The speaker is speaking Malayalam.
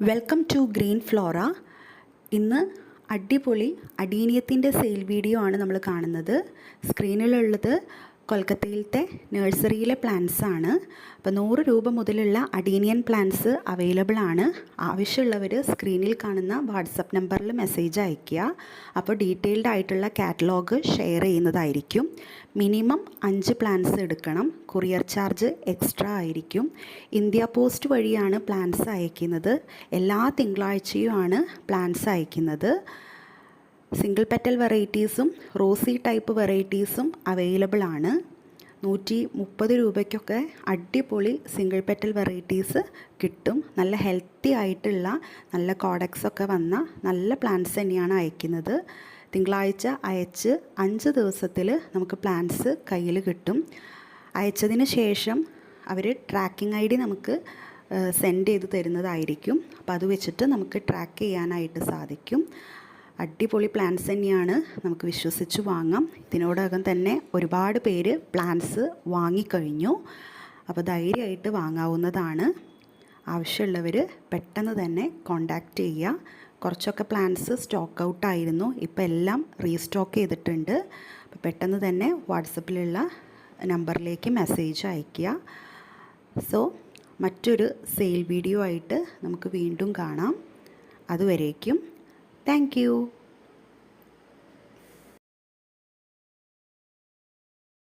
വെൽക്കം ടു ഗ്രീൻ ഫ്ലോറ ഇന്ന് അടിപൊളി അടീനിയത്തിന്റെ സെയിൽ വീഡിയോ ആണ് നമ്മൾ കാണുന്നത്. സ്ക്രീനിലുള്ളത് കൊൽക്കത്തയിലത്തെ നഴ്സറിയിലെ പ്ലാന്റ്സ് ആണ്. അപ്പോൾ നൂറ് രൂപ മുതലുള്ള അഡീനിയൻ പ്ലാന്റ്സ് അവൈലബിൾ ആണ്. ആവശ്യമുള്ളവർ സ്ക്രീനിൽ കാണുന്ന വാട്സപ്പ് നമ്പറിൽ മെസ്സേജ് അയയ്ക്കുക. അപ്പോൾ ഡീറ്റെയിൽഡ് ആയിട്ടുള്ള കാറ്റലോഗ് ഷെയർ ചെയ്യുന്നതായിരിക്കും. മിനിമം അഞ്ച് പ്ലാന്റ്സ് എടുക്കണം. കൊറിയർ ചാർജ് എക്സ്ട്രാ ആയിരിക്കും. ഇന്ത്യ പോസ്റ്റ് വഴിയാണ് പ്ലാന്റ്സ് അയക്കുന്നത് എല്ലാ തിങ്കളാഴ്ചയുമാണ് പ്ലാന്റ്സ് അയക്കുന്നത് സിംഗിൾ പെറ്റൽ വെറൈറ്റീസും റോസി ടൈപ്പ് വെറൈറ്റീസും അവൈലബിൾ ആണ്. നൂറ്റി മുപ്പത് രൂപയ്ക്കൊക്കെ അടിപൊളി സിംഗിൾ പെറ്റൽ വെറൈറ്റീസ് കിട്ടും. നല്ല ഹെൽത്തി ആയിട്ടുള്ള നല്ല കോഡക്സ് ഒക്കെ വന്ന നല്ല പ്ലാന്റ്സ് തന്നെയാണ് അയക്കുന്നത്. തിങ്കളാഴ്ച അയച്ച് അഞ്ച് ദിവസത്തിൽ നമുക്ക് പ്ലാന്റ്സ് കയ്യിൽ കിട്ടും. അയച്ചതിന് ശേഷം അവർ ട്രാക്കിംഗ് ഐ ഡി നമുക്ക് സെൻഡ് ചെയ്ത് തരുന്നതായിരിക്കും. അപ്പോൾ അത് വെച്ചിട്ട് നമുക്ക് ട്രാക്ക് ചെയ്യാനായിട്ട് സാധിക്കും. അടിപൊളി പ്ലാൻസ് തന്നെയാണ്. നമുക്ക് വിശ്വസിച്ച് വാങ്ങാം. ഇതിനോടകം തന്നെ ഒരുപാട് പേര് പ്ലാൻസ് വാങ്ങിക്കഴിഞ്ഞു. അപ്പോൾ ധൈര്യമായിട്ട് വാങ്ങാവുന്നതാണ്. ആവശ്യമുള്ളവർ പെട്ടെന്ന് തന്നെ കോണ്ടാക്റ്റ് ചെയ്യുക. കുറച്ചൊക്കെ പ്ലാൻസ് സ്റ്റോക്ക് ഔട്ട് ആയിരുന്നു. ഇപ്പോൾ എല്ലാം റീസ്റ്റോക്ക് ചെയ്തിട്ടുണ്ട്. അപ്പോൾ പെട്ടെന്ന് തന്നെ വാട്സപ്പിലുള്ള നമ്പറിലേക്ക് മെസ്സേജ് അയയ്ക്കുക. സോ മറ്റൊരു സെയിൽ വീഡിയോ ആയിട്ട് നമുക്ക് വീണ്ടും കാണാം. അതുവരേക്കും. தேங்க்யூ